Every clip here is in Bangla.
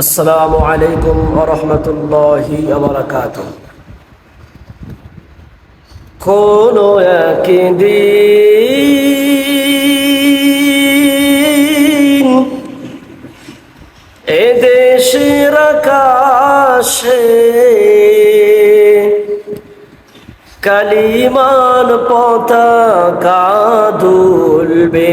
আসসালামু আলাইকুম রহমতুল্লাহি আবরাকাত কোনো একদিন এদেশের আকাশে কালিমান পতাকা দুলবে।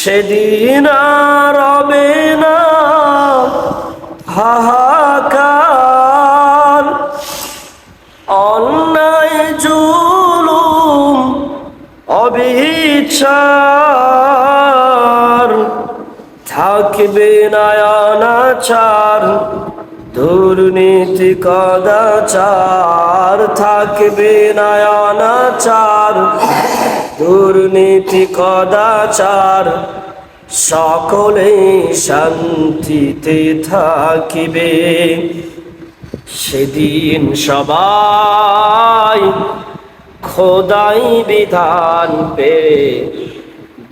সেদিন রবে না। হাহাকার অন্যায় জুলুম অবিচার। থাকবে নয়নাচার দুর্নীতি কদাচার থাকবে নয়নাচার দুর্নীতি কদাচার সকলে শান্তিতে থাকিবে। সেদিন সবাই খোদাই বিধান পে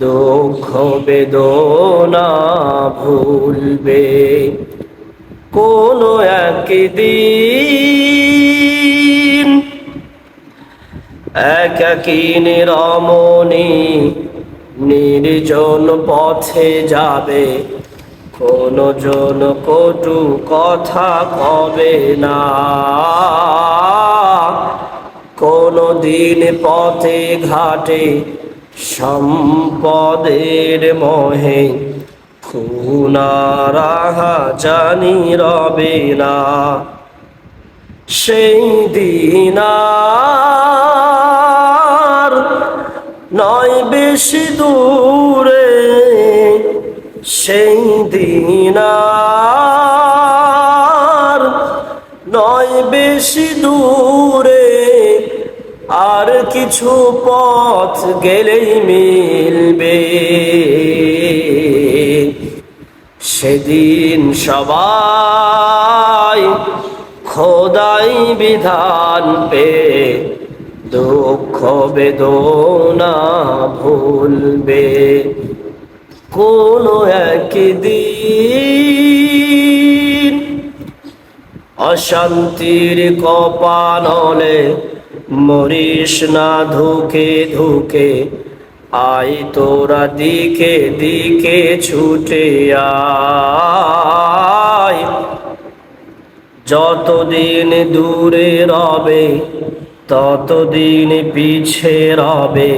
দুঃখ বেদনা ভুলবে। কোনো একদিন একাকিন রমণী নির্জন পথে যাবে কোনো জন কটু কথা কবে না। কোনো দিন পথে ঘাটে সম্পদের মহে খুনারাহা জানি রবে না। সেই দিনার নয় বেশি দূরে, সেই দিনার নয় বেশি দূরে আর কিছু পথ গেলেই মিলবে। সেদিন সবাই খোদাই বিধান পে দুঃখ বেদনা ভুলবে। কোনো একদিন অশান্তির কপানলে মরিস না ধুকে ধুকে আই তোরা দিকে দিকে ছুটে যতদিন দূরে রবে, ততদিন পিছে রবে,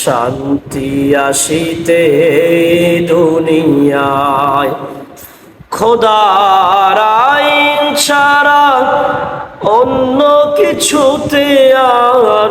শান্তি আসিতে দুনিয়ায়। খোদার আইন ছাড়া অন্য কিছুতে আর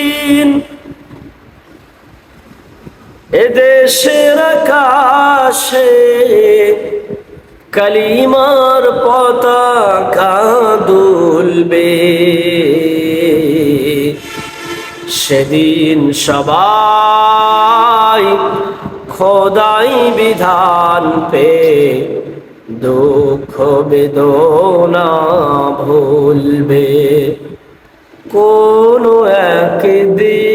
এদেশের আকাশে কালিমার পতাকা দুলবে। সেদিন সবাই খোদাই বিধান পে দুঃখ বেদনা ভুলবে। কোনো একদিন